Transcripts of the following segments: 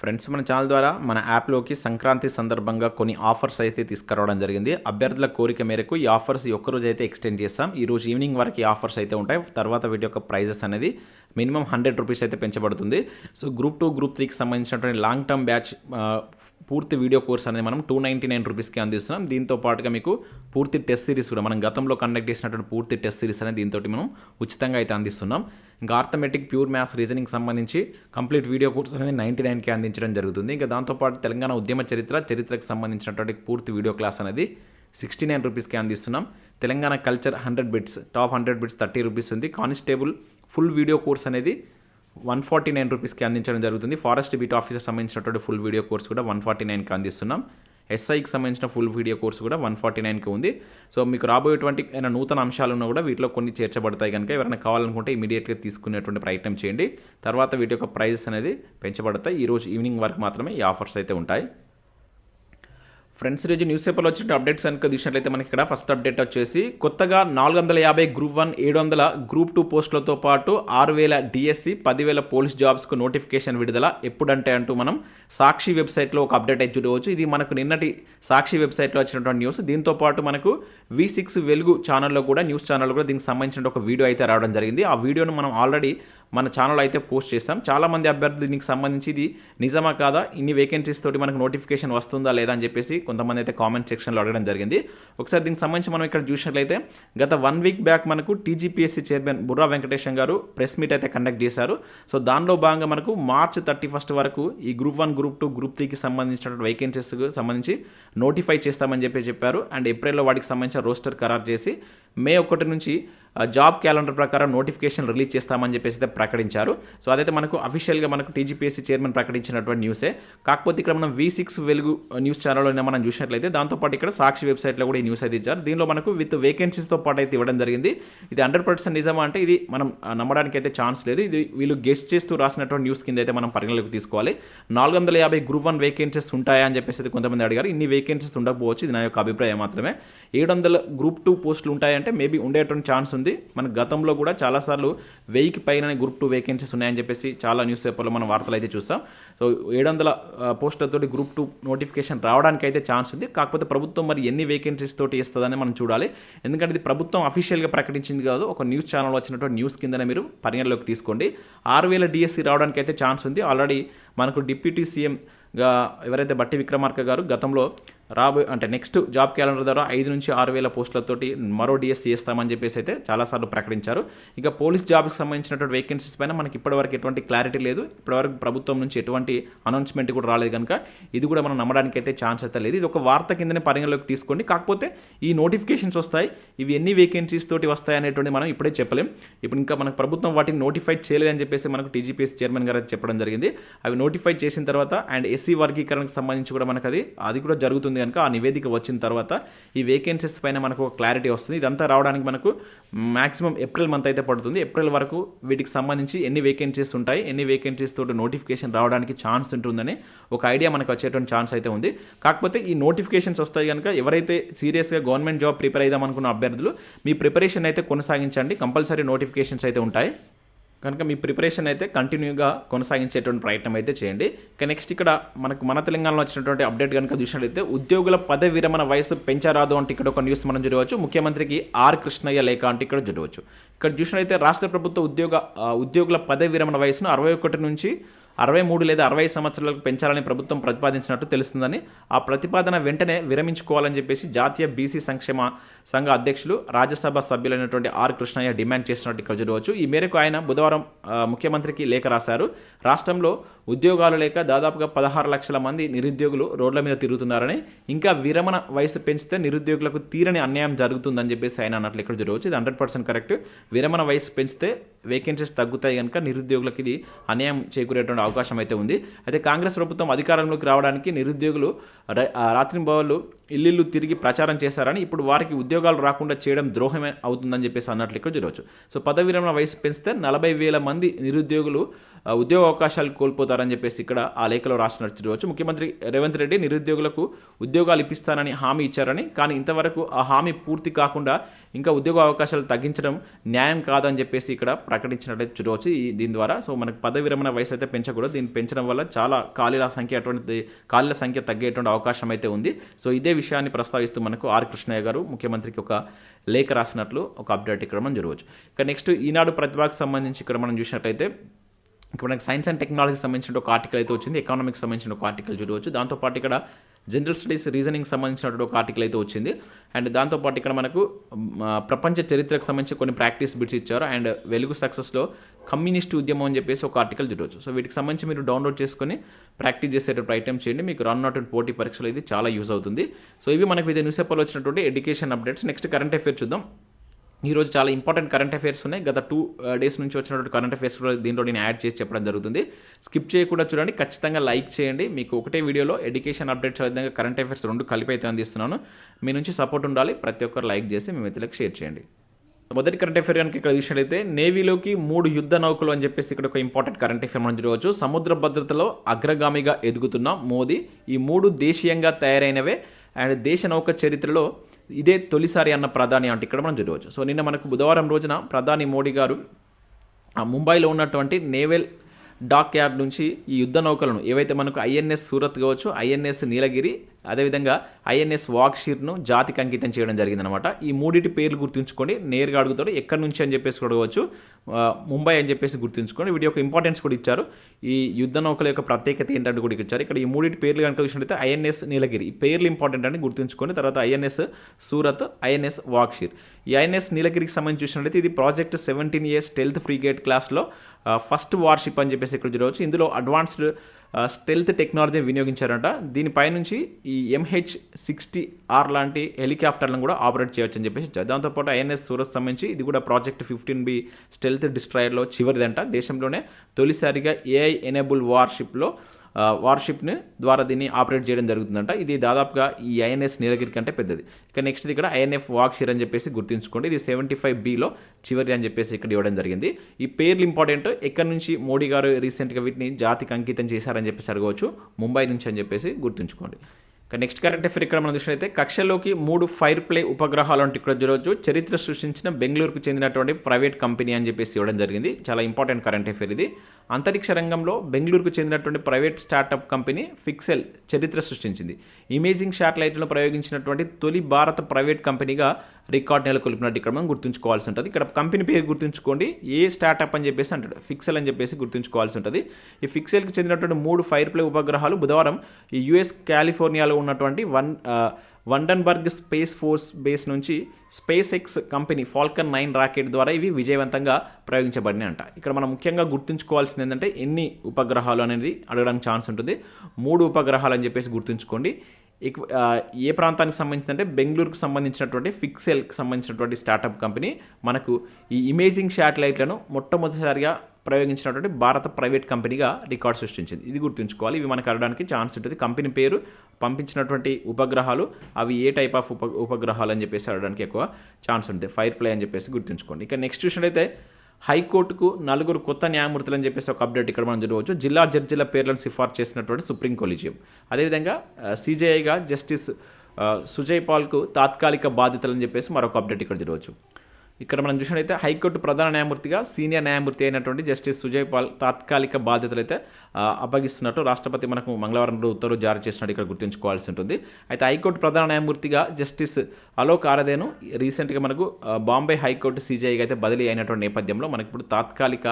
Friends మన channel ద్వారా మన యాప్లోకి సంక్రాంతి సందర్భంగా కొన్ని ఆఫర్స్ అయితే తీసుకురావడం జరిగింది. అభ్యర్థుల కోరిక మేరకు ఈ ఆఫర్స్ ఒక్కరోజు అయితే ఎక్స్టెండ్ చేస్తాం. ఈ రోజు ఈవినింగ్ వరకు ఈ ఆఫర్స్ అయితే ఉంటాయి. తర్వాత వీటి యొక్క ప్రైజెస్ అనేది మినిమం హండ్రెడ్ రూపీస్ అయితే పెంచబడుతుంది. సో గ్రూప్ టూ గ్రూప్ త్రీకి సంబంధించినటువంటి లాంగ్ టర్మ్ బ్యాచ్ పూర్తి వీడియో కోర్స్ అనేది మనం టూ నైంటీ నైన్ రూపీస్కి అందిస్తున్నాం. దీంతో పాటుగా మీకు పూర్తి టెస్ట్ సిరీస్ కూడా మనం గతంలో కండక్ట్ చేసినటువంటి పూర్తి టెస్ట్ సిరీస్ అనేది దీంతో మనం ఉచితంగా అయితే అందిస్తున్నాం. ఇంకా ఆర్థమెటిక్ ప్యూర్ మ్యాథ్స్ రీజనింగ్ సంబంధించి కంప్లీట్ వీడియో కోర్స్ అనేది నైంటీ నైన్కి అందించడం జరుగుతుంది. ఇంకా దాంతోపాటు తెలంగాణ ఉద్యమ చరిత్ర చరిత్రకు సంబంధించినటువంటి పూర్తి వీడియో క్లాస్ అనేది సిక్స్టీ నైన్ రూపీస్కి అందిస్తున్నాం. Telangana culture hundred bits top hundred bits thirty rupees ఉంది. కానిస్టేబుల్ ఫుల్ వీడియో కోర్స్ అనేది వన్ ఫార్టీ నైన్ రూపీస్కి అందించడం జరుగుతుంది. ఫారెస్ట్ బీట్ ఆఫీసర్ సంబంధించినటువంటి ఫుల్ వీడియో కోర్స్ కూడా వన్ ఫార్టీ నైన్కి అందిస్తున్నాం. ఎస్ఐకి సంబంధించిన ఫుల్ వీడియో కోర్స్ కూడా వన్ ఫార్టీ నైన్కి ఉంది. సో మీకు రాబోయేటువంటి ఏమైనా నూతన అంశాలు ఉన్నా కూడా వీటిలో కొన్ని చేర్చబడతాయి కనుక ఎవరైనా కావాలనుకుంటే ఇమీడియట్గా తీసుకునేటువంటి ప్రయత్నం చేయండి. తర్వాత వీటి యొక్క ప్రైజెస్ అనేది పెంచబడతాయి. ఈరోజు ఈవినింగ్ వరకు మాత్రమే ఈ ఆఫర్స్ అయితే ఉంటాయి. ఫ్రెండ్స్ రోజు న్యూస్ పేపర్లో వచ్చిన అప్డేట్స్ కనుక చూసినట్లయితే మనకి ఇక్కడ ఫస్ట్ అప్డేట్ వచ్చేసి కొత్తగా నాలుగు వందల యాభై గ్రూప్ వన్ ఏడు వందల గ్రూప్ టూ పోస్టులతో పాటు ఆరు వేల డిఎస్సి పదివేల పోలీస్ జాబ్స్కు నోటిఫికేషన్ విడుదల ఎప్పుడంటే అంటూ మనం సాక్షి వెబ్సైట్లో ఒక అప్డేట్ అయితే చూడవచ్చు. ఇది మనకు నిన్నటి సాక్షి వెబ్సైట్లో వచ్చినటువంటి న్యూస్ దీంతో పాటు మనకు వి సిక్స్ వెలుగు ఛానల్లో కూడా న్యూస్ ఛానల్లో కూడా దీనికి సంబంధించిన ఒక వీడియో అయితే రావడం జరిగింది. ఆ వీడియోను మనం ఆల్రెడీ మన ఛానల్ అయితే పోస్ట్ చేస్తాం. చాలామంది అభ్యర్థులు దీనికి సంబంధించి ఇది నిజమా కాదా? ఇన్ని వేకెన్సీస్ తోటి మనకు నోటిఫికేషన్ వస్తుందా లేదా అని చెప్పేసి కొంతమంది అయితే కామెంట్ సెక్షన్లో అడగడం జరిగింది. ఒకసారి దీనికి సంబంధించి మనం ఇక్కడ చూసినట్లయితే గత వన్ వీక్ బ్యాక్ మనకు టీజీపీఎస్సీ చైర్మన్ బుర్రా వెంకటేశం గారు ప్రెస్ మీట్ అయితే కండక్ట్ చేశారు. సో దానిలో భాగంగా మనకు మార్చ్ థర్టీ ఫస్ట్ వరకు ఈ group one group two group త్రీకి సంబంధించినటువంటి వేకెన్సీస్కి సంబంధించి నోటిఫై చేస్తామని చెప్పి చెప్పారు. అండ్ ఏప్రిల్లో వాటికి సంబంధించిన రోస్టర్ ఖరారు చేసి మే ఒకటి నుంచి జాబ్ క్యాలెండర్ ప్రకారం నోటిఫికేషన్ రిలీజ్ చేస్తామని చెప్పేసి అయితే ప్రకటించారు. సో అదైతే మనకు అఫీషియల్గా మనకు టీజీపీఎస్సీ చైర్మన్ ప్రకటించినటువంటి న్యూసే. కాకపోతే ఇక్కడ మనం వి సిక్స్ వెలుగు న్యూస్ ఛానల్లో మనం చూసినట్లయితే దాంతోపాటు ఇక్కడ సాక్షి వెబ్సైట్లో కూడా ఈ న్యూస్ అయితే ఇచ్చారు. దీనిలో మనకు విత్ వేకెన్సీస్తో పాటు అయితే ఇవ్వడం జరిగింది. ఇది హండ్రెడ్ పర్సెంట్ నిజమా అంటే ఇది మనం నమ్మడానికి అయితే ఛాన్స్ లేదు. ఇది వీళ్ళు గెస్ట్ చేస్తూ రాసినటువంటి న్యూస్ కింద అయితే మనం పరిగణలోకి తీసుకోవాలి. నాలుగు వందల యాభై గ్రూప్ వన్ వేకెన్సీస్ ఉంటాయా అని చెప్పేసి అయితే కొంతమంది అడిగారు. ఇన్ని వేకెన్సీస్ ఉండకపోవచ్చు ఇది నా యొక్క అభిప్రాయం మాత్రమే. ఏడు వందల గ్రూప్ టూ పోస్టులు ఉంటాయంటే మేబీ ఉండేటువంటి ఛాన్స్ ఉంది. మన గతంలో కూడా చాలాసార్లు వెయ్యికి పైన గ్రూప్ టూ వేకెన్సీస్ ఉన్నాయని చెప్పేసి చాలా న్యూస్ పేపర్లో మనం వార్తలు అయితే చూస్తాం సో ఏడు వందల పోస్టులతో గ్రూప్ టూ నోటిఫికేషన్ రావడానికి అయితే ఛాన్స్ ఉంది. కాకపోతే ప్రభుత్వం మరి ఎన్ని వేకెన్సీస్ తోటి ఇస్తుందని మనం చూడాలి. ఎందుకంటే ఇది ప్రభుత్వం అఫీషియల్గా ప్రకటించింది కాదు. ఒక న్యూస్ ఛానల్ వచ్చినటువంటి న్యూస్ కిందనే మీరు పరిగణలోకి తీసుకోండి. ఆరు వేల డిఎస్సి రావడానికి అయితే ఛాన్స్ ఉంది. ఆల్రెడీ మనకు డిప్యూటీ సీఎం ఎవరైతే బట్టి విక్రమార్క గారు గతంలో రాబోయే అంటే నెక్స్ట్ జాబ్ క్యాలెండర్ ద్వారా ఐదు నుంచి ఆరు వేల పోస్టులతోటి మరో డిఎస్సీ చేస్తామని చెప్పేసి అయితే చాలాసార్లు ప్రకటించారు. ఇక పోలీస్ జాబ్కి సంబంధించినటువంటి వేకెన్సీస్ పైన మనకి ఇప్పటివరకు ఎటువంటి క్లారిటీ లేదు. ఇప్పటివరకు ప్రభుత్వం నుంచి ఎటువంటి అనౌన్స్మెంట్ కూడా రాలేదు కనుక ఇది కూడా మనం నమ్మడానికి అయితే ఛాన్స్ అయితే లేదు. ఇది ఒక వార్త కిందనే పరిగణలోకి తీసుకోండి. కాకపోతే ఈ నోటిఫికేషన్స్ వస్తాయి. ఇవి ఎన్ని వేకెన్సీస్ తోటి వస్తాయి అనేటువంటి మనం ఇప్పుడే చెప్పలేం. ఇప్పుడు ఇంకా మనకు ప్రభుత్వం వాటిని నోటిఫై చేయలేదని చెప్పేసి మనకు టీజీపీఎస్ చైర్మన్ గారు చెప్పడం జరిగింది. అవి నోటిఫై చేసిన తర్వాత అండ్ ఎస్ ఎస్సీ వర్గీకరణకు సంబంధించి కూడా మనకు అది అది కూడా జరుగుతుంది కనుక ఆ నివేదిక వచ్చిన తర్వాత ఈ వేకెన్సీస్ పైన మనకు ఒక క్లారిటీ వస్తుంది. ఇదంతా రావడానికి మనకు మాక్సిమం ఏప్రిల్ మంత్ అయితే పడుతుంది. ఏప్రిల్ వరకు వీటికి సంబంధించి ఎన్ని వేకెన్సీస్ ఉంటాయి ఎన్ని వేకెన్సీస్ తోటి నోటిఫికేషన్ రావడానికి ఛాన్స్ ఉంటుందని ఒక ఐడియా మనకు వచ్చేటువంటి ఛాన్స్ అయితే ఉంది. కాకపోతే ఈ నోటిఫికేషన్స్ వస్తాయి కనుక ఎవరైతే సీరియస్గా గవర్నమెంట్ జాబ్ ప్రిపేర్ అయిదాం అనుకున్న అభ్యర్థులు మీ ప్రిపరేషన్ అయితే కొనసాగించండి. కంపల్సరీ నోటిఫికేషన్స్ అయితే ఉంటాయి. కనుక మీ ప్రిపరేషన్ అయితే కంటిన్యూగా కొనసాగించేటువంటి ప్రయత్నం అయితే చేయండి. ఇక నెక్స్ట్ ఇక్కడ మనకు మన తెలంగాణలో వచ్చినటువంటి అప్డేట్ కనుక చూసినట్లయితే ఉద్యోగుల పదవి విరమణ వయసు పెంచరాదు అంటే ఇక్కడ ఒక న్యూస్ మనం చూడవచ్చు. ముఖ్యమంత్రికి ఆర్ కృష్ణయ్య లేఖ అంటే ఇక్కడ చూడవచ్చు. ఇక్కడ చూసినట్లయితే రాష్ట్ర ప్రభుత్వ ఉద్యోగ ఉద్యోగుల పదవి విరమణ వయసును అరవై ఒకటి నుంచి అరవై మూడు లేదా అరవై సంవత్సరాలకు పెంచాలని ప్రభుత్వం ప్రతిపాదించినట్టు తెలుస్తుందని ఆ ప్రతిపాదన వెంటనే విరమించుకోవాలని చెప్పేసి జాతీయ బీసీ సంక్షేమ సంఘ అధ్యక్షులు రాజ్యసభ సభ్యులైనటువంటి ఆర్ కృష్ణయ్య డిమాండ్ చేసినట్టు ఇక్కడ చూడవచ్చు. ఈ మేరకు ఆయన బుధవారం ముఖ్యమంత్రికి లేఖ రాశారు. రాష్ట్రంలో ఉద్యోగాలు లేక దాదాపుగా పదహారు లక్షల మంది నిరుద్యోగులు రోడ్ల మీద తిరుగుతున్నారని ఇంకా విరమణ వయసు పెంచితే నిరుద్యోగులకు తీరని అన్యాయం జరుగుతుందని చెప్పేసి ఆయన అన్నట్లు ఇక్కడ చూడవచ్చు. ఇది హండ్రెడ్ పర్సెంట్ కరెక్ట్. విరమణ వయసు పెంచితే వేకెన్సీస్ తగ్గుతాయి కనుక నిరుద్యోగులకు ఇది అన్యాయం చేకూరేటువంటి అవకాశం అయితే ఉంది. అయితే కాంగ్రెస్ ప్రభుత్వం అధికారంలోకి రావడానికి నిరుద్యోగులు రాత్రి ఆ రాత్రింబవళ్ళు ఇల్లు తిరిగి ప్రచారం చేశారని ఇప్పుడు వారికి ఉద్యోగాలు రాకుండా చేయడం ద్రోహమే అవుతుందని చెప్పేసి అన్నట్లు ఇక్కడ చూడవచ్చు. సో పదవి విరమణ వయసు పెంచితే నలభై వేల మంది నిరుద్యోగులు ఉద్యోగ అవకాశాలు కోల్పోతారని చెప్పేసి ఇక్కడ ఆ లేఖలో రాసినట్టు చూడవచ్చు. ముఖ్యమంత్రి రేవంత్ రెడ్డి నిరుద్యోగులకు ఉద్యోగాలు ఇప్పిస్తానని హామీ ఇచ్చారని కానీ ఇంతవరకు ఆ హామీ పూర్తి కాకుండా ఇంకా ఉద్యోగ అవకాశాలు తగ్గించడం న్యాయం కాదని చెప్పేసి ఇక్కడ ప్రకటించినట్లయితే చూడవచ్చు. ఈ దీని ద్వారా సో మనకు పదవి విరమణ వయసు అయితే పెంచకూడదు. దీన్ని పెంచడం వల్ల చాలా ఖాళీల సంఖ్య అటువంటి ఖాళీల సంఖ్య తగ్గేటువంటి అవకాశం అయితే ఉంది. సో ఇదే విషయాన్ని ప్రస్తావిస్తూ మనకు ఆర్ కృష్ణయ్య గారు ముఖ్యమంత్రికి ఒక లేఖ రాసినట్లు ఒక అప్డేట్ ఇక్కడ మనం చూడవచ్చు. ఇక నెక్స్ట్ ఈనాడు ప్రతిభకు సంబంధించి ఇక్కడ మనం చూసినట్లయితే ఇక్కడ మనకి సైన్స్ అండ్ టెక్నాలజీకి సంబంధించిన ఒక ఆర్టికల్ అయితే వచ్చింది ఎకనామిక్స్ సంబంధించిన ఒక ఆర్టికల్ చూడవచ్చు దాంతోపాటు ఇక్కడ జనరల్ స్టడీస్ రీజనింగ్ సంబంధించినటువంటి ఒక ఆర్టికల్ అయితే వచ్చింది. అండ్ దాంతోపాటు ఇక్కడ మనకు ప్రపంచ చరిత్రకు సంబంధించి కొన్ని ప్రాక్టీస్ బిట్స్ ఇచ్చారు. అండ్ వెలుగు సక్సెస్లో కమ్యూనిస్ట్ ఉద్యమం అని చెప్పేసి ఒక ఆర్టికల్ చూడవచ్చు సో వీటికి సంబంధించి మీరు డౌన్లోడ్ చేసుకొని ప్రాక్టీస్ చేసేటప్పుడు ప్రయత్నం చేయండి. మీకు రానున్నటువంటి పోటీ పరీక్షలు ఇది చాలా యూజ్ అవుతుంది. సో ఇవి మనకు వివిధ న్యూస్ పేపర్లో వచ్చినటువంటి education updates next current affair చూద్దాం. ఈరోజు చాలా ఇంపార్టెంట్ కరెంట్ అఫైర్స్ ఉన్నాయి. గత టూ డేస్ uh, నుంచి వచ్చినటువంటి కరెంట్ అఫైర్స్ కూడా దీంట్లో నేను యాడ్ చేసి చెప్పడం జరుగుతుంది. స్కిప్ చేయకుండా చూడండి. ఖచ్చితంగా లైక్ చేయండి. మీకు ఒకటే వీడియోలో ఎడ్యుకేషన్ అప్డేట్స్ విధంగా కరెంట్ అఫైర్స్ రెండు కలిపి అయితే అందిస్తున్నాను. మీ నుంచి సపోర్ట్ ఉండాలి. ప్రతి ఒక్కరు లైక్ చేసి మీ మిత్రులకు షేర్ చేయండి. మొదటి కరెంట్ అఫేర్ కనుక ఇక్కడ చూసినట్లయితే నేవీలోకి మూడు యుద్ధ నౌకలు అని చెప్పేసి ఇక్కడ ఒక ఇంపార్టెంట్ కరెంట్ అఫేర్ మనం చూడవచ్చు. సముద్ర భద్రతలో అగ్రగామిగా ఎదుగుతున్న మోదీ. ఈ మూడు దేశీయంగా తయారైనవే. అండ్ దేశ నౌక చరిత్రలో ఇదే తొలిసారి అన్న ప్రధాని అంటే ఇక్కడ మనం చూడవచ్చు. సో నిన్న మనకు బుధవారం రోజున ప్రధాని మోడీ గారు ఆ ముంబైలో ఉన్నటువంటి నేవల్ డాక్ యార్డ్ నుంచి ఈ యుద్ధ నౌకలను ఏవైతే మనకు ఐఎన్ఎస్ సూరత్ కావచ్చు ఐఎన్ఎస్ నీలగిరి అదేవిధంగా ఐఎన్ఎస్ వాక్షీర్ను జాతికి అంకితం చేయడం జరిగిందనమాట ఈ మూడింటి పేర్లు గుర్తుంచుకోండి నేరుగా అడుగుతాడు ఎక్కడి నుంచి అని చెప్పేసి కూడా అడగవచ్చు. ముంబై అని చెప్పేసి గుర్తుంచుకోండి వీటి యొక్క ఇంపార్టెన్స్ కూడా ఇచ్చారు. ఈ యుద్ధ నౌకల యొక్క ప్రత్యేకత ఏంటంటే కూడా ఇచ్చారు. ఇక్కడ ఈ మూడింటి పేర్లు కనుక చూసినట్లయితే ఐఎన్ఎస్ నీలగిరి. ఈ పేర్లు ఇంపార్టెంట్ అని గుర్తుంచుకొని తర్వాత ఐఎన్ఎస్ సూరత్ ఐఎన్ఎస్ వాక్షీర్. ఈ ఐఎన్ఎస్ నీలగిరికి సంబంధించి చూసినట్లయితే ఇది project seventeen years stealth frigate క్లాస్లో ఫస్ట్ వార్షిప్ అని చెప్పేసి ఇక్కడ చూడవచ్చు. ఇందులో అడ్వాన్స్డ్ స్టెల్త్ టెక్నాలజీ వినియోగించారంట. దీనిపైనుంచి ఈ ఎంహెచ్ సిక్స్టీ ఆర్ లాంటి హెలికాప్టర్లను కూడా ఆపరేట్ చేయొచ్చు అని చెప్పేసి దాంతోపాటు ఐఎన్ఎస్ సూరత్ సంబంధించి ఇది కూడా ప్రాజెక్ట్ ఫిఫ్టీన్ బి స్టెల్త్ డిస్ట్రాయర్లో చివరిదంట. దేశంలోనే తొలిసారిగా ఏఐ ఎనేబుల్ వార్షిప్లో వార్షిప్ని ద్వారా దీన్ని ఆపరేట్ చేయడం జరుగుతుందంట. ఇది దాదాపుగా ఈ ఐఎన్ఎస్ నీలగిరి కంటే పెద్దది. ఇక నెక్స్ట్ ఇక్కడ ఐఎన్ఎఫ్ వాక్షిర్ అని చెప్పేసి గుర్తుంచుకోండి. ఇది సెవెంటీ ఫైవ్ బిలో చివరి అని చెప్పేసి ఇక్కడ ఇవ్వడం జరిగింది. ఈ పేర్లు ఇంపార్టెంట్. ఎక్కడి నుంచి మోడీ గారు రీసెంట్గా వీటిని జాతికి అంకితం చేశారని చెప్పేసి అడగవచ్చు. ముంబై నుంచి అని చెప్పేసి గుర్తుంచుకోండి. నెక్స్ట్ కరెంట్ అఫేర్ ఇక్కడ మనం చూసినట్లయితే కక్షలోకి మూడు ఫైర్ ప్లే ఉపగ్రహాలు అంటే ఇక్కడ చూడవచ్చు చరిత్ర సృష్టించిన బెంగళూరుకు చెందినటువంటి ప్రైవేట్ కంపెనీ అని చెప్పేసి ఇవ్వడం జరిగింది. చాలా ఇంపార్టెంట్ కరెంట్ అఫేర్ ఇది. అంతరిక్ష రంగంలో బెంగళూరుకు చెందినటువంటి ప్రైవేట్ స్టార్టప్ కంపెనీ ఫిక్సెల్ చరిత్ర సృష్టించింది. ఇమేజింగ్ శాటిలైట్లను ప్రయోగించినటువంటి తొలి భారత ప్రైవేట్ కంపెనీగా రికార్డ్ నెలకొల్పినట్టు ఇక్కడ మనం గుర్తుంచుకోవాల్సి ఉంటుంది. ఇక్కడ కంపెనీ పేరు గుర్తుంచుకోండి. ఏ స్టార్టప్ అని చెప్పేసి అంటాడు. ఫిక్సెల్ అని చెప్పేసి గుర్తుంచుకోవాల్సి ఉంటుంది. ఈ ఫిక్సెల్కి చెందినటువంటి మూడు ఫైర్ ప్లే ఉపగ్రహాలు బుధవారం ఈ యుఎస్ కాలిఫోర్నియాలో ఉన్నటువంటి one Vandenberg space force base నుంచి SpaceX company Falcon nine rocket ద్వారా ఇవి విజయవంతంగా ప్రయోగించబడినాయి అంట ఇక్కడ మనం ముఖ్యంగా గుర్తుంచుకోవాల్సింది ఏంటంటే ఎన్ని ఉపగ్రహాలు అనేది అడగడానికి ఛాన్స్ ఉంటుంది. మూడు ఉపగ్రహాలు అని చెప్పేసి గుర్తుంచుకోండి. ఏ ప్రాంతానికి సంబంధించిందంటే బెంగళూరుకు సంబంధించినటువంటి ఫిక్సెల్కి సంబంధించినటువంటి స్టార్టప్ కంపెనీ. మనకు ఈ ఇమేజింగ్ శాటిలైట్లను మొట్టమొదటిసారిగా ప్రయోగించినటువంటి భారత ప్రైవేట్ కంపెనీగా రికార్డ్ సృష్టించింది. ఇది గుర్తుంచుకోవాలి. ఇవి మనకు అడగడానికి ఛాన్స్ ఉంటుంది. కంపెనీ పేరు పంపించినటువంటి ఉపగ్రహాలు అవి ఏ టైప్ ఆఫ్ ఉప ఉపగ్రహాలు అని చెప్పేసి అడగడానికి ఎక్కువ ఛాన్స్ ఉంటుంది. ఫైర్ ప్లే అని చెప్పేసి గుర్తుంచుకోండి. ఇక నెక్స్ట్ చూసినట్టయితే హైకోర్టుకు నలుగురు కొత్త న్యాయమూర్తులు అని చెప్పేసి ఒక అప్డేట్ ఇక్కడ మనం చూడవచ్చు. జిల్లా జడ్జిల పేర్లను సిఫార్సు చేసినటువంటి సుప్రీం కొలీజియం. అదేవిధంగా సిజేఐగా జస్టిస్ సుజయ్ పాల్కు తాత్కాలిక బాధ్యతలు అని చెప్పేసి మరొక అప్డేట్ ఇక్కడ చూడవచ్చు. ఇక్కడ మనం చూసినట్లయితే హైకోర్టు ప్రధాన న్యాయమూర్తిగా సీనియర్ న్యాయమూర్తి అయినటువంటి జస్టిస్ సుజయ్ పాల్ తాత్కాలిక బాధ్యతలు అయితే అప్పగిస్తున్నట్టు రాష్ట్రపతి మనకు మంగళవారం రోజు ఉత్తర్వులు జారీ చేసినట్టు ఇక్కడ గుర్తుంచుకోవాల్సి ఉంటుంది. అయితే హైకోర్టు ప్రధాన న్యాయమూర్తిగా జస్టిస్ అలోక్ ఆరదేను రీసెంట్గా మనకు బాంబే హైకోర్టు సీజీఐగా అయితే బదిలీ అయినటువంటి నేపథ్యంలో మనకి ఇప్పుడు తాత్కాలిక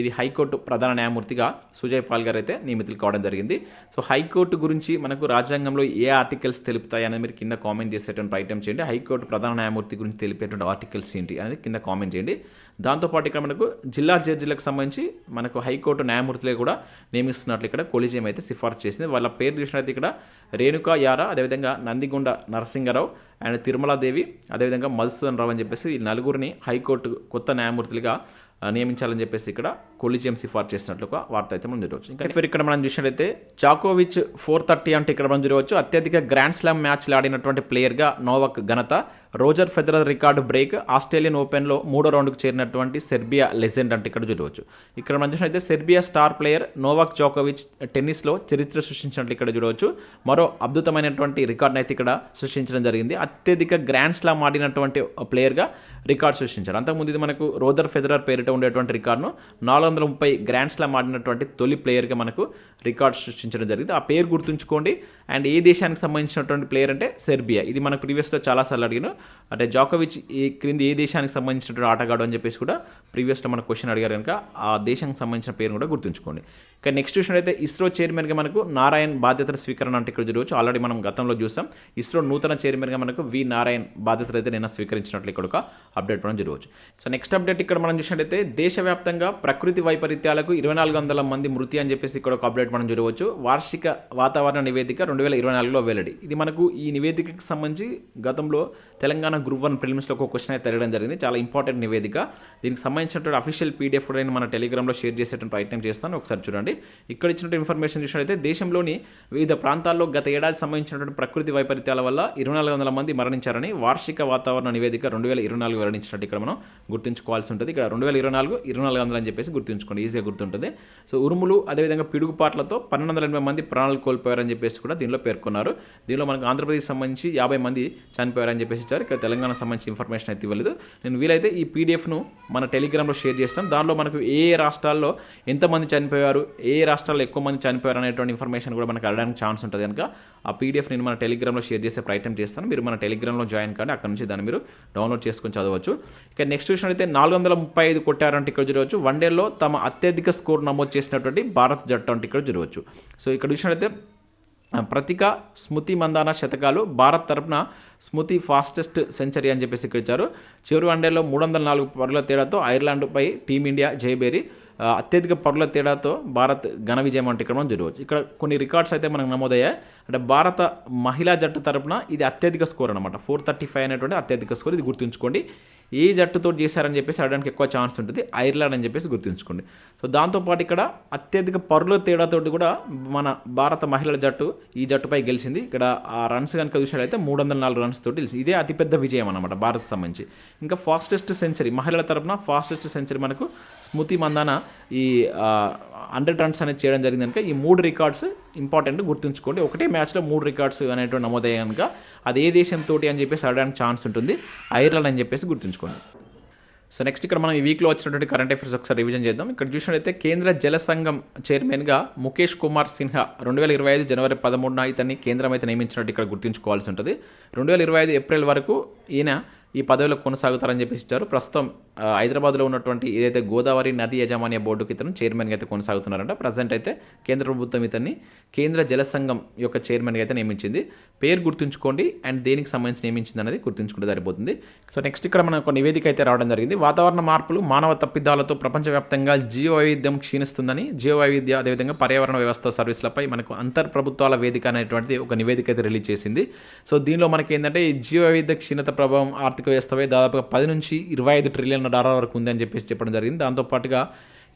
ఇది హైకోర్టు ప్రధాన న్యాయమూర్తిగా సుజయ్ పాల్ గారు అయితే నియమితులు కావడం జరిగింది. సో హైకోర్టు గురించి మనకు రాజ్యాంగంలో ఏ ఆర్టికల్స్ తెలుపుతాయి అనేది మీరు కింద కామెంట్ చేసేటువంటి ప్రయత్నం చేయండి. హైకోర్టు ప్రధాన న్యాయమూర్తి గురించి తెలిపేటువంటి ఆర్టికల్స్ ఏంటి అనేది కింద కామెంట్ చేయండి. దాంతోపాటు ఇక్కడ మనకు జిల్లా జడ్జిలకు సంబంధించి మనకు హైకోర్టు న్యాయమూర్తులే కూడా నియమిస్తున్నట్లు ఇక్కడ కొలిజియం అయితే సిఫార్సు చేసింది. వాళ్ళ పేరు చూసినట్టు ఇక్కడ రేణుకా యారా అదేవిధంగా నందిగుండ నరసింగరావు అండ్ తిరుమలాదేవి అదేవిధంగా మధుసూదన్ రావు అని చెప్పేసి ఈ నలుగురిని హైకోర్టు కొత్త న్యాయమూర్తులుగా నియమించాలని చెప్పేసి ఇక్కడ కొలిజియం సిఫార్సు చేసినట్లు ఒక వార్త అయితే మనం చూడవచ్చు. ఇంకా ఫిర్ ఇక్కడ మనం చూసినట్లయితే చాకోవిచ్ ఫోర్ థర్టీ అంటే ఇక్కడ మనం చూడవచ్చు అత్యధిక గ్రాండ్ స్లామ్ మ్యాచ్లు ఆడినటువంటి ప్లేయర్గా నోవక్ ఘనత Roger Federer record break Australian ఓపెన్లో మూడో రౌండ్కు చేరినటువంటి సెర్బియా లెజెండ్ అంటే ఇక్కడ చూడవచ్చు. ఇక్కడ మనం చూసినట్లయితే సెర్బియా స్టార్ ప్లేయర్ నోవాక్ జోకోవిచ్ టెన్నిస్లో చరిత్ర సృష్టించినట్లు ఇక్కడ చూడవచ్చు. మరో అద్భుతమైనటువంటి రికార్డ్ని అయితే ఇక్కడ సృష్టించడం జరిగింది. అత్యధిక గ్రాండ్ స్లామ్ ఆడినటువంటి ప్లేయర్గా రికార్డ్ సృష్టించారు. అంతకుముందు ఇది మనకు రోజర్ ఫెదరర్ పేరిట ఉండేటువంటి రికార్డును నాలుగు వందల ముప్పై గ్రాండ్ స్లామ్ ఆడినటువంటి తొలి ప్లేయర్గా మనకు రికార్డ్ సృష్టించడం జరిగింది. ఆ పేరు గుర్తుంచుకోండి. అండ్ ఏ దేశానికి సంబంధించినటువంటి ప్లేయర్ అంటే సెర్బియా. ఇది మనకు ప్రీవియస్లో చాలాసార్లు అడిగాను. అంటే జాకోవిచ్ ఈ క్రింది ఏ దేశానికి సంబంధించినటువంటి ఆటగాడు అని చెప్పేసి కూడా ప్రీవియస్లో మన క్వశ్చన్ అడిగారు కనుక ఆ దేశానికి సంబంధించిన పేరు కూడా గుర్తుంచుకోండి. ఇక నెక్స్ట్ చూసినట్లయితే ఇస్రో చైర్మన్గా మనకు నారాయణ్ బాధ్యతల స్వీకరణ అంటే ఇక్కడ జరగవచ్చు ఆల్రెడీ మనం గతంలో చూసాం. ఇస్రో నూతన చైర్మన్గా మనకు వి నారాయణ్ బాధ్యతలు అయితే నిన్న స్వీకరించినట్లు ఇక్కడ ఒక అప్డేట్ మనం జరగవచ్చు సో నెక్స్ట్ అప్డేట్ ఇక్కడ మనం చూసినట్లయితే దేశవ్యాప్తంగా ప్రకృతి వైపరీత్యాలకు ఇరవై నాలుగు వందల మంది మృతి అని చెప్పేసి ఇక్కడ ఒక అప్డేట్ మనం చూడవచ్చు. వార్షిక వాతావరణ నివేదిక రెండు వేల ఇరవై నాలుగులో వెల్లడి. ఇది మనకు ఈ నివేదికకి సంబంధించి గతంలో తెలంగాణ గ్రూప్ వన్ ప్రిలిమ్స్లో ఒక క్వశ్చన్ అయితే అడగడం జరిగింది. చాలా ఇంపార్టెంట్ నివేదిక. దీనికి సంబంధించినటువంటి అఫీషియల్ పీడిఎఫ్ కూడా నేను మన టెలిగ్రామ్లో షేర్ చేసేటువంటి ప్రయత్నం చేస్తాను. ఒకసారి చూడండి. ఇక్కడ ఇచ్చినటువంటి ఇన్ఫర్మేషన్ చూసినట్లయితే దేశంలోని వివిధ ప్రాంతాల్లో గత ఏడాది సంబంధించినటువంటి ప్రకృతి వైపరీత్యాల వల్ల ఇరవై నాలుగు వందల మంది మరణించారని వార్షిక వాతావరణ నివేదిక రెండు వేల ఇరవై నాలుగు వెల్లడించినట్టు ఇక్కడ మనం గుర్తుంచుకోవాల్సి ఉంటుంది. ఇక్కడ రెండు వేల ఇరవై నాలుగు ఇరవై నాలుగు వందలు అని చెప్పేసి గుర్తుంచుకోండి. ఈజీగా గుర్తుంటుంది. సో ఉరుములు అదేవిధంగా పిడుగుపాట్లతో పన్నెండు వందల ఎనభై మంది ప్రాణాలు కోల్పోయారని చెప్పేసి కూడా దీనిలో పేర్కొన్నారు. దీనిలో మనకు ఆంధ్రప్రదేశ్ సంబంధించి యాభై మంది చనిపోయారని చెప్పేసి ఇచ్చారు ఇక్కడ తెలంగాణ సంబంధించి ఇన్ఫర్మేషన్ అయితే ఇవ్వలేదు. నేను వీలైతే ఈ పీడిఎఫ్ను మన టెలిగ్రామ్లో షేర్ చేస్తాను దానిలో మనకు ఏ రాష్ట్రాల్లో ఎంతమంది చనిపోయారు ఏ రాష్ట్రాల్లో ఎక్కువ మంది చనిపోయారు అనేటువంటి ఇన్ఫర్మేషన్ కూడా మనకు అడగడానికి ఛాన్స్ ఉంటుంది కనుక ఆ పీడిఎఫ్ నేను మన టెలిగ్రామ్లో షేర్ చేసే ప్రయత్నం చేస్తాను. మీరు మన టెలిగ్రామ్లో జాయిన్ కానీ అక్కడ నుంచి దాన్ని మీరు డౌన్లోడ్ చేసుకొని చదవచ్చు. ఇక నెక్స్ట్ చూసినట్లయితే నాలుగు వందల ముప్పై ఐదు కొట్టారంటే ఇక్కడ చూడవచ్చు. వన్డేలో తమ అత్యధిక స్కోర్ నమోదు చేసినటువంటి భారత్ జట్టు అంటే ఇక్కడ చూడవచ్చు. సో ఇక్కడ చూసినట్లయితే ప్రతిక స్మృతి మందాన శతకాలు భారత్ తరపున స్మృతి ఫాస్టెస్ట్ సెంచరీ అని చెప్పేసి ఇక్కడ ఇచ్చారు. చివరి వన్డేలో మూడు వందల నాలుగు పరుల తేడాతో ఐర్లాండ్పై టీమిండియా జయబేరి అత్యధిక పరుల తేడాతో భారత్ ఘన విజయం అంటే ఇక్కడ మనం చూడవచ్చు ఇక్కడ కొన్ని రికార్డ్స్ అయితే మనకు నమోదయ్యాయి. అంటే భారత మహిళా జట్టు తరపున ఇది అత్యధిక స్కోర్ అనమాట ఫోర్ థర్టీ ఫైవ్ అనేటువంటి అత్యధిక స్కోర్ ఇది గుర్తుంచుకోండి. ఏ జట్టుతో చేశారని చెప్పేసి ఆడడానికి ఎక్కువ ఛాన్స్ ఉంటుంది. ఐర్లాండ్ అని చెప్పేసి గుర్తుంచుకోండి. సో దాంతోపాటు ఇక్కడ అత్యధిక పరుల తేడాతోటి కూడా మన భారత మహిళల జట్టు ఈ జట్టుపై గెలిచింది. ఇక్కడ ఆ రన్స్ కనుక చూసినట్లయితే మూడు వందల నాలుగు రన్స్ తోటి గెలిచింది. ఇదే అతిపెద్ద విజయం అనమాట భారత్ సంబంధించి. ఇంకా ఫాస్టెస్ట్ సెంచరీ మహిళల తరపున ఫాస్టెస్ట్ సెంచరీ మనకు స్మృతి మందాన ఈ హండ్రెడ్ రన్స్ అనేది చేయడం జరిగింది కనుక ఈ మూడు రికార్డ్స్ ఇంపార్టెంట్ గుర్తుంచుకోండి. ఒకటే మ్యాచ్లో మూడు రికార్డ్స్ అనేటువంటి నమోదయ్యాయి కనుక అది ఏ దేశంతో అని చెప్పేసి ఆడడానికి ఛాన్స్ ఉంటుంది. ఐర్లాండ్ అని చెప్పేసి గుర్తుంచుకోండి. సో నెక్స్ట్ ఇక్కడ మనం ఈ వీక్లో వచ్చినటువంటి కరెంట్ అఫైర్స్ ఒకసారి రివిజన్ చేద్దాం. ఇక్కడ చూసినట్లయితే కేంద్ర జల సంఘం చైర్మన్గా ముఖేష్ కుమార్ సిన్హా రెండు వేల ఇరవై ఐదు జనవరి పదమూడున ఇతన్ని కేంద్రం అయితే నియమించినట్టు ఇక్కడ గుర్తుంచుకోవాల్సి ఉంటుంది. రెండు వేల ఇరవై ఐదు ఏప్రిల్ వరకు ఈయన ఈ పదవిలో కొనసాగుతారని చెప్పేసి ఇచ్చారు. ప్రస్తుతం హైదరాబాద్లో ఉన్నటువంటి ఏదైతే గోదావరి నది యాజమాన్య బోర్డుకి ఇతను చైర్మన్గా అయితే కొనసాగుతున్నారంట ప్రజెంట్ అయితే కేంద్ర ప్రభుత్వం ఇతన్ని కేంద్ర జల సంఘం యొక్క చైర్మన్గా అయితే నియమించింది. పేరు గుర్తుంచుకోండి అండ్ దేనికి సంబంధించి నియమించింది అనేది గుర్తుంచుకుంటే సరిపోతుంది. సో నెక్స్ట్ ఇక్కడ మనకు ఒక నివేదిక అయితే రావడం జరిగింది. వాతావరణ మార్పులు మానవ తప్పిదాలతో ప్రపంచవ్యాప్తంగా జీవ వైవిధ్యం క్షీణిస్తుందని జీవ వైవిధ్య అదేవిధంగా పర్యావరణ వ్యవస్థ సర్వీసులపై మనకు అంతర్ ప్రభుత్వాల వేదిక అనేటువంటిది ఒక నివేదిక అయితే రిలీజ్ చేసింది. సో దీనిలో మనకి ఏంటంటే ఈ జీవ వైవిధ్య క్షీణత ప్రభావం ఆర్థిక వ్యవస్థపై దాదాపుగా పది నుంచి ఇరవై ఐదు ట్రిలియన్ డాలర్ వరకు ఉందని చెప్పేసి చెప్పడం జరిగింది. దాంతోపాటుగా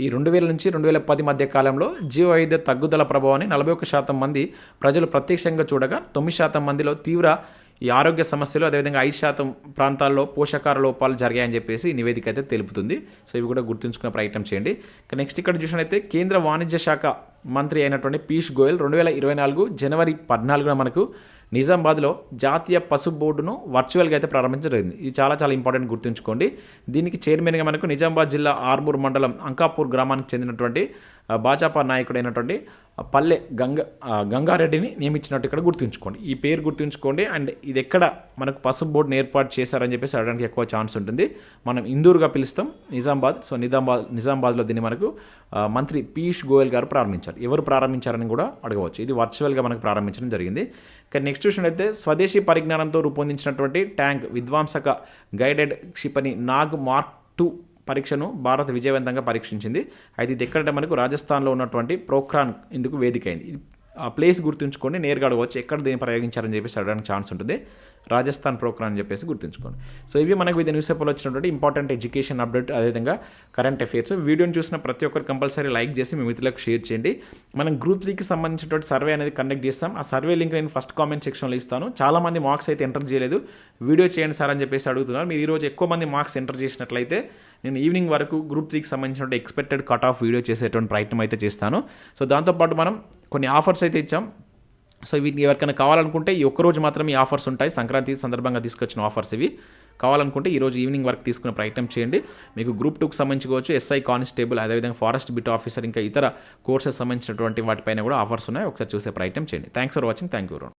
ఈ రెండు వేల నుంచి రెండు వేల పది మధ్య కాలంలో జీవ వైద్య తగ్గుదల ప్రభావాన్ని నలభై ఒక్క శాతం మంది ప్రజలు ప్రత్యక్షంగా చూడగా తొమ్మిది శాతం మందిలో తీవ్ర ఈ ఆరోగ్య సమస్యలు అదేవిధంగా ఐదు శాతం ప్రాంతాల్లో పోషకార లోపాలు జరిగాయని చెప్పేసి నివేదిక అయితే తెలుపుతుంది. సో ఇవి కూడా గుర్తుంచుకునే ప్రయత్నం చేయండి. నెక్స్ట్ ఇక్కడ చూసినట్లయితే కేంద్ర వాణిజ్య శాఖ మంత్రి అయినటువంటి పీయూష్ గోయల్ రెండు వేల ఇరవై నాలుగు జనవరి పద్నాలుగున మనకు నిజామాబాద్లో జాతీయ పసుపు బోర్డును వర్చువల్గా అయితే ప్రారంభించడం జరిగింది. ఇది చాలా చాలా ఇంపార్టెంట్ గుర్తుంచుకోండి. దీనికి చైర్మన్గా మనకు నిజామాబాద్ జిల్లా ఆర్మూర్ మండలం అంకాపూర్ గ్రామానికి చెందినటువంటి భాజపా నాయకుడైనటువంటి పల్లె గంగ గంగారెడ్డిని నియమించినట్టు ఇక్కడ గుర్తుంచుకోండి. ఈ పేరు గుర్తుంచుకోండి. అండ్ ఇది ఎక్కడ మనకు పసుపు బోర్డుని ఏర్పాటు చేశారని చెప్పేసి అడగడానికి ఎక్కువ ఛాన్స్ ఉంటుంది. మనం ఇందూరుగా పిలుస్తాం నిజామాబాద్. సో నిజామాబాద్ నిజామాబాద్లో దీన్ని మనకు మంత్రి పీయూష్ గోయల్ గారు ప్రారంభించారు. ఎవరు ప్రారంభించారని కూడా అడగవచ్చు. ఇది వర్చువల్గా మనకు ప్రారంభించడం జరిగింది. కానీ నెక్స్ట్ విషయం అయితే స్వదేశీ పరిజ్ఞానంతో రూపొందించినటువంటి ట్యాంక్ విధ్వంసక గైడెడ్ క్షిపణి నాగ్ మార్క్ టూ పరీక్షను భారత్ విజయవంతంగా పరీక్షించింది. అయితే ఇది ఎక్కడంటే మనకు రాజస్థాన్లో ఉన్నటువంటి ప్రోఖ్రాన్ ఇందుకు వేదికైంది ఇది ఆ ప్లేస్ గుర్తుంచుకొని నేరుగా అడగవచ్చు ఎక్కడ దీన్ని ప్రయోగించారని చెప్పేసి అడగడానికి ఛాన్స్ ఉంటుంది. రాజస్థాన్ ప్రోగ్రామ్ అని చెప్పేసి గుర్తుంచుకోండి. సో ఇవి మనకు ఇది న్యూస్ పేపర్లో వచ్చినటువంటి ఇంపార్టెంట్ ఎడ్యుకేషన్ అప్డేట్ అదేవిధంగా కరెంట్ అఫైర్స్ వీడియోని చూసిన ప్రతి ఒక్కరు కంపల్సరీ లైక్ చేసి మీ మిత్రులకు షేర్ చేయండి. మనం గ్రూప్ త్రీకి సంబంధించినటువంటి సర్వే అనేది కండక్ట్ చేస్తాం. ఆ సర్వే లింక్ నేను ఫస్ట్ కామెంట్ సెక్షన్లో ఇస్తాను. చాలామంది మార్క్స్ అయితే ఎంటర్ చేయలేదు. వీడియో చేయండి సార్ అని చెప్పేసి అడుగుతున్నారు. మీరు ఈరోజు ఎక్కువ మంది మార్క్స్ ఎంటర్ చేసినట్లయితే నేను ఈవినింగ్ వరకు గ్రూప్ త్రీకి సంబంధించిన ఎక్స్పెక్టెడ్ కట్ ఆఫ్ వీడియో చేసేటువంటి ప్రయత్నం అయితే చేస్తాను. సో దాంతోపాటు మనం కొన్ని ఆఫర్స్ అయితే ఇచ్చాం. సో వీటిని ఎవరికైనా కావాలనుకుంటే ఈ ఒక్కరోజు మాత్రమే ఈ ఆఫర్స్ ఉంటాయి. సంక్రాంతి సందర్భంగా తీసుకొచ్చిన ఆఫర్స్ ఇవి. కావాలనుకుంటే ఈరోజు ఈవినింగ్ వరకు తీసుకునే ప్రయత్నం చేయండి. మీకు గ్రూప్ టూకి సంబంధించుకోవచ్చు ఎస్ఐ కానిస్టేబుల్ అదేవిధంగా ఫారెస్ట్ బిట్ ఆఫీసర్ ఇంకా ఇతర కోర్సెస్ సంబంధించినటువంటి వాటిపైన కూడా ఆఫర్స్ ఉన్నాయి. ఒకసారి చూసే ప్రయత్నం చేయండి. Thanks for watching thank you